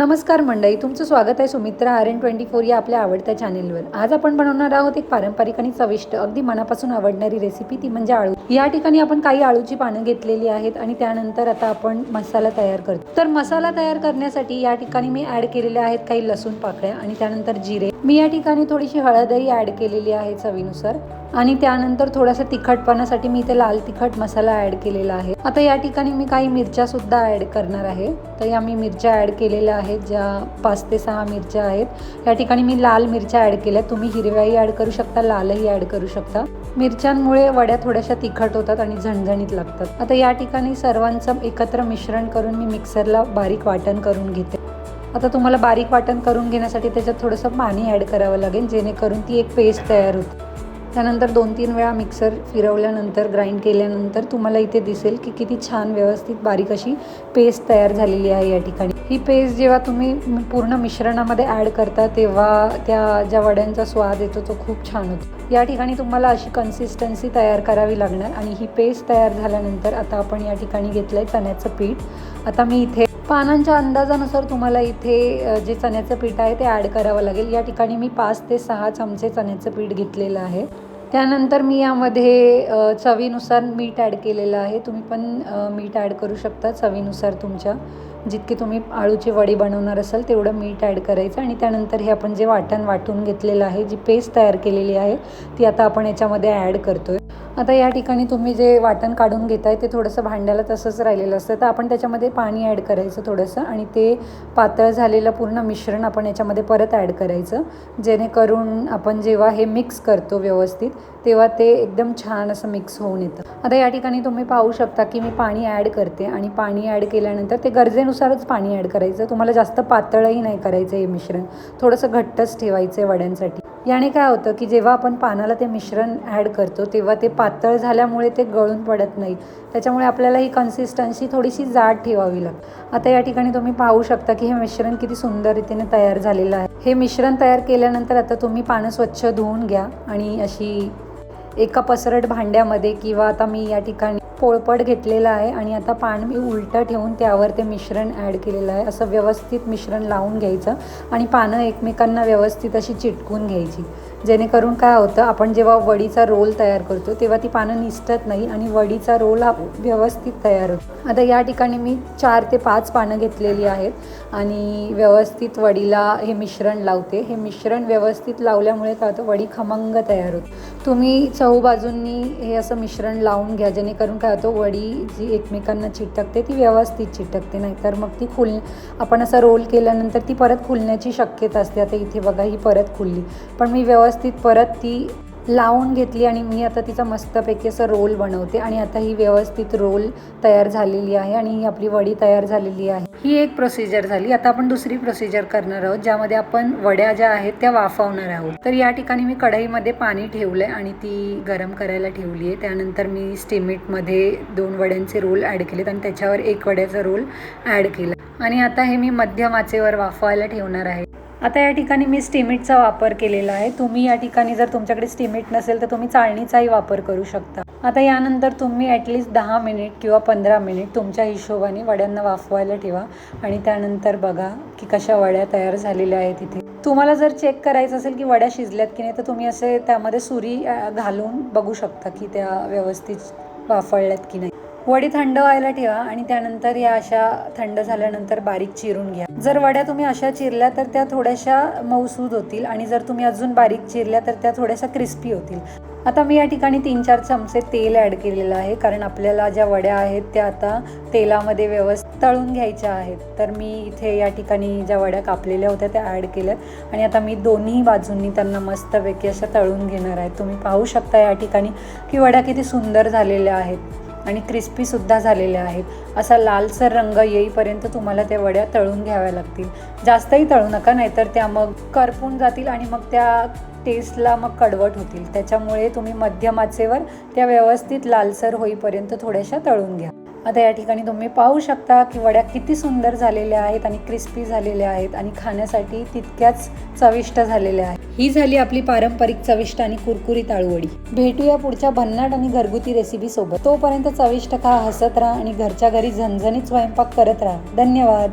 नमस्कार मंडळी तुमचं स्वागत आहे Sumitra R N twenty four या आपल्या आवडत्या चॅनेलवर. आज आपण बनवणार आहोत एक पारंपरिक आणि चविष्ट अगदी मनापासून आवडणारी रेसिपी ती म्हणजे आळू. या ठिकाणी आपण काही आळूची पानं घेतलेली आहेत आणि त्यानंतर आता आपण मसाला तयार करतो. तर मसाला तयार करण्यासाठी या ठिकाणी मी ॲड केलेल्या आहेत काही लसूण पाकळ्या आणि त्यानंतर जिरे. मी या ठिकाणी थोडीशी हळदही ॲड केलेली आहे चवीनुसार. आणि त्यानंतर थोडासा तिखटपणासाठी मी इथे लाल तिखट मसाला ॲड केलेला आहे. आता या ठिकाणी मी काही मिरच्या सुद्धा ॲड करणार आहे. तर या मी मिरच्या ॲड केलेल्या आहेत ज्या पाच ते सहा मिरच्या आहेत. या ठिकाणी मी लाल मिरच्या ॲड केल्या. तुम्ही हिरव्याही ॲड करू शकता लालही ॲड करू शकता. मिरच्यांमुळे वड्या थोड्याशा तिखट होतात आणि झणझणीत लागतात. आता या ठिकाणी सर्वांचं एकत्र मिश्रण करून मी मिक्सरला बारीक वाटण करून घेते. आता तुम्हाला बारीक वाटण करून घेण्यासाठी त्याच्यात थोडंसं पाणी ॲड करावं लागेल जेणेकरून ती एक पेस्ट तयार होते. त्यानंतर दोन तीन वेळा मिक्सर फिरवल्यानंतर ग्राइंड केल्यानंतर तुम्हाला इथे दिसेल की किती छान व्यवस्थित बारीक अशी पेस्ट तयार झालेली आहे या ठिकाणी. ही पेस्ट जेव्हा तुम्ही पूर्ण मिश्रणामध्ये ॲड करता तेव्हा त्या ज्या वड्यांचा स्वाद येतो तो खूप छान होतो. या ठिकाणी तुम्हाला अशी कन्सिस्टन्सी तयार करावी लागणार आणि ही पेस्ट तयार झाल्यानंतर आता आपण या ठिकाणी घेतलं आहे चण्याचं पीठ. आता मी इथे पानांच्या अंदाजानुसार तुम्हाला इथे जे चण्याचं पीठ आहे ते ॲड करावं लागेल. या ठिकाणी मी पाच ते सहा चमचे चण्याचं पीठ घेतलेलं आहे. त्यानंतर मी यामध्ये चवीनुसार मीठ ॲड केलेलं आहे. तुम्ही पण मीठ ॲड करू शकता चवीनुसार तुमच्या. जितके तुम्ही आळूची वडी बनवणार असाल तेवढं मीठ ॲड करायचं आणि त्यानंतर हे आपण जे वाटण वाटून घेतलेलं आहे जी पेस्ट तयार केलेली आहे ती आता आपण याच्यामध्ये ॲड करतोय. आता या ठिकाणी तुम्ही जे वाटण काढून घेताय ते थोडंसं भांड्याला तसंच राहिलेलं असतं. तर आपण त्याच्यामध्ये पाणी ॲड करायचं थोडंसं आणि ते पातळ झालेलं पूर्ण मिश्रण आपण याच्यामध्ये परत ॲड करायचं. जेणेकरून आपण जेव्हा हे मिक्स करतो व्यवस्थित तेव्हा ते एकदम छान असं मिक्स होऊन येतं. आता या ठिकाणी तुम्ही पाहू शकता की मी पाणी ॲड करते आणि पाणी ॲड केल्यानंतर ते गरजेनुसारच पाणी ॲड करायचं. तुम्हाला जास्त पातळही नाही करायचं हे मिश्रण. थोडंसं घट्टच ठेवायचं आहे वड्यांसाठी. याने काय होतं की जेव्हा आपण पानाला ते मिश्रण ॲड करतो तेव्हा ते पातळ झाल्यामुळे ते गळून पडत नाही. त्याच्यामुळे आपल्याला ही कन्सिस्टन्सी थोडीशी जाड ठेवावी लागते. आता या ठिकाणी तुम्ही पाहू शकता की हे मिश्रण किती सुंदर रीतीने तयार झालेलं आहे. हे मिश्रण तयार केल्यानंतर आता तुम्ही पानं स्वच्छ धुवून घ्या आणि अशी एका पसरट भांड्यामध्ये किंवा आता मी या ठिकाणी पोळपट घेतलेला आहे आणि आता पान मी उलटं ठेवून त्यावर ते मिश्रण ॲड केलेलं आहे. असं व्यवस्थित मिश्रण लावून घ्यायचं आणि पानं एकमेकांना व्यवस्थित अशी चिटकून घ्यायची. जेणेकरून काय होतं आपण जेव्हा वडीचा रोल तयार करतो तेव्हा ती पानं निसटत नाही आणि वडीचा रोल हा व्यवस्थित तयार होतो. आता या ठिकाणी मी चार ते पाच पानं घेतलेली आहेत आणि व्यवस्थित वडीला हे मिश्रण लावते. हे मिश्रण व्यवस्थित लावल्यामुळे काय होतं वडी खमंग तयार होतो. तुम्ही चहूबाजूंनी हे असं मिश्रण लावून घ्या जेणेकरून काय तो वडी जी एकमेकांना चिटकते ती व्यवस्थित चिटकते. नाहीतर मग ती खुल आपण असं रोल केल्यानंतर ती परत खुलण्याची शक्यता असते. आता इथे बघा ही परत खुलली. पण मी व्यवस्थित परत ती लावून घेतली आणि मी आता तिचा मस्तपैकी असं रोल बनवते आणि आता ही व्यवस्थित रोल तयार झालेली आहे आणि ही आपली वडी तयार झालेली आहे. ही एक प्रोसिजर झाली. आता आपण दुसरी प्रोसिजर करणार आहोत ज्यामध्ये आपण वड्या ज्या आहेत त्या वाफवणार आहोत. तर या ठिकाणी मी कढईमध्ये पाणी ठेवलं आहे आणि ती गरम करायला ठेवली आहे. त्यानंतर मी स्टिमिटमध्ये दोन वड्यांचे रोल ॲड केलेत आणि त्याच्यावर एक वड्याचा रोल ॲड केला. आणि आता हे मी मध्यम आचेवर वाफवायला ठेवणार आहे. आता या ठिकाणी मी स्टिमिटचा वापर केलेला आहे. तुम्ही या ठिकाणी जर तुमच्याकडे स्टिमिट नसेल तर तुम्ही चाळणीचाही वापर करू शकता. आता यानंतर तुम्ही ॲटलिस्ट दहा मिनिट किंवा पंधरा मिनिट तुमच्या हिशोबाने वड्यांना वाफवायला ठेवा. आणि त्यानंतर बघा की कशा वड्या तयार झालेल्या आहेत इथे. तुम्हाला जर चेक करायचं असेल की वड्या शिजल्यात की नाही तर तुम्ही असे त्यामध्ये सुरी घालून बघू शकता की त्या व्यवस्थित वाफळल्यात की नाही. वडी थंड व्हायला ठेवा आणि त्यानंतर या अशा थंड झाल्यानंतर बारीक चिरून घ्या. जर वड्या तुम्ही अशा चिरल्या तर त्या थोड्याशा मऊसूद होतील आणि जर तुम्ही अजून बारीक चिरल्या तर त्या थोड्याशा क्रिस्पी होतील. आता मी या ठिकाणी तीन चार चमचे तेल ॲड केलेलं आहे कारण आपल्याला ज्या वड्या आहेत त्या आता तेलामध्ये व्यवस्थित तळून घ्यायच्या आहेत. तर मी इथे या ठिकाणी ज्या वड्या कापलेल्या होत्या त्या ॲड केल्यात आणि आता मी दोन्ही बाजूंनी त्यांना मस्तपैकी अशा तळून घेणार आहे. तुम्ही पाहू शकता या ठिकाणी की वड्या किती सुंदर झालेल्या आहेत. आणि क्रिस्पीसुद्धा झालेल्या आहेत. असा लालसर रंग येईपर्यंत तुम्हाला त्या वड्या तळून घ्याव्या लागतील. जास्तही तळू नका नाहीतर त्या मग करपून जातील आणि मग त्या टेस्टला मग कडवट होतील. त्याच्यामुळे तुम्ही मध्यम आचेवर त्या व्यवस्थित लालसर होईपर्यंत थोड्याशा तळून घ्या. आता या ठिकाणी तुम्ही पाहू शकता की वड्या किती सुंदर झालेल्या आहेत आणि क्रिस्पी झालेल्या आहेत आणि खाण्यासाठी तितक्याच चविष्ट झालेल्या आहेत. ही झाली आपली पारंपरिक चविष्ट आणि कुरकुरीत आळूवडी. भेटूया पुढच्या भन्नाट आणि घरगुती रेसिपी सोबत. तोपर्यंत चविष्ट खा हसत राहा आणि घरच्या घरी झणझणीत स्वयंपाक करत राहा. धन्यवाद.